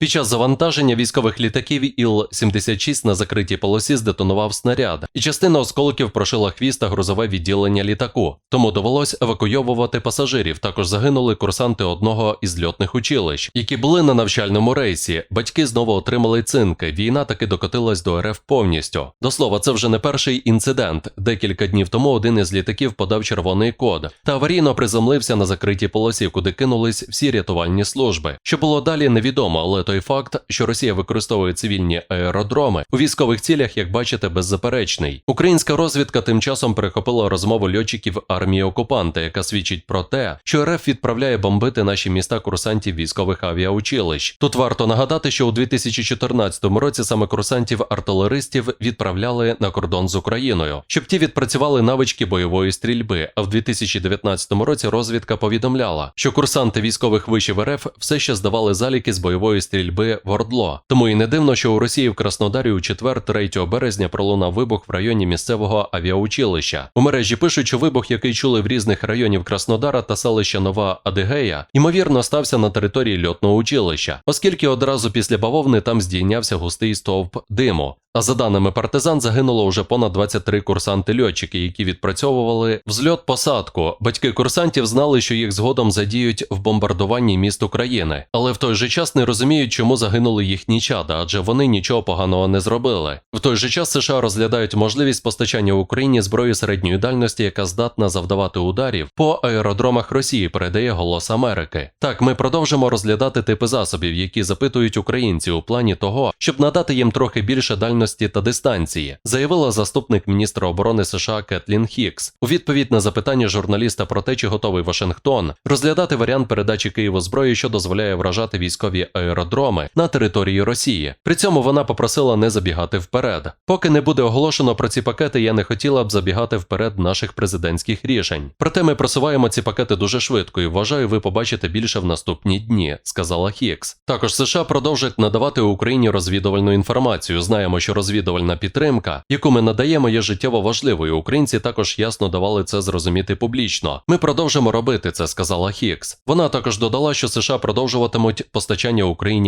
Під час завантаження військових літаків Іл-76 на закритій полосі здетонував снаряд, і частина осколків прошила хвіст та грузове відділення літаку. Тому довелось евакуйовувати пасажирів. Також загинули курсанти одного із льотних училищ, які були на навчальному рейсі. Батьки знову отримали цинки. Війна таки докотилась до РФ повністю. До слова, це вже не перший інцидент. Декілька днів тому один із літаків подав червоний код та аварійно приземлився на закритій полосі, куди кинулись всі рятувальні служби. Що було далі, невідомо, але той факт, що Росія використовує цивільні аеродроми у військових цілях, як бачите, беззаперечний. Українська розвідка тим часом перехопила розмову льотчиків армії окупанта, яка свідчить про те, що РФ відправляє бомбити наші міста курсантів військових авіаучилищ. Тут варто нагадати, що у 2014 році саме курсантів-артилеристів відправляли на кордон з Україною, щоб ті відпрацювали навички бойової стрільби. А в 2019 році розвідка повідомляла, що курсанти військових вишів РФ все ще здавали заліки з бойової стрільби в Ордло. Тому і не дивно, що у Росії в Краснодарі у четвер, 3 березня, пролунав вибух в районі місцевого авіаучилища. У мережі пишуть, що вибух, який чули в різних районів Краснодара та селища Нова Адигея, ймовірно стався на території льотного училища, оскільки одразу після бавовни там здійнявся густий стовп диму. А за даними партизан, загинуло вже понад 23 курсанти-льотчики, які відпрацьовували взльот посадку. Батьки курсантів знали, що їх згодом задіють в бомбардуванні міст України, але в той же час не розуміють, чому загинули їхні чада, адже вони нічого поганого не зробили. В той же час США розглядають можливість постачання Україні зброї середньої дальності, яка здатна завдавати ударів по аеродромах Росії. Передає голос Америки. Так, ми продовжимо розглядати типи засобів, які запитують українці у плані того, щоб надати їм трохи більше дальності та дистанції, заявила заступник міністра оборони США Кетлін Хікс у відповідь на запитання журналіста про те, чи готовий Вашингтон розглядати варіант передачі Києву зброї, що дозволяє вражати військові аеродроми на території Росії. При цьому вона попросила не забігати вперед. Поки не буде оголошено про ці пакети, я не хотіла б забігати вперед наших президентських рішень. Проте ми просуваємо ці пакети дуже швидко і вважаю, ви побачите більше в наступні дні, сказала Хікс. Також США продовжать надавати Україні розвідувальну інформацію. Знаємо, що розвідувальна підтримка, яку ми надаємо, є життєво важливою. Українці також ясно давали це зрозуміти публічно. Ми продовжимо робити це, сказала Хікс. Вона також додала, що США продовжуватимуть постачання Україні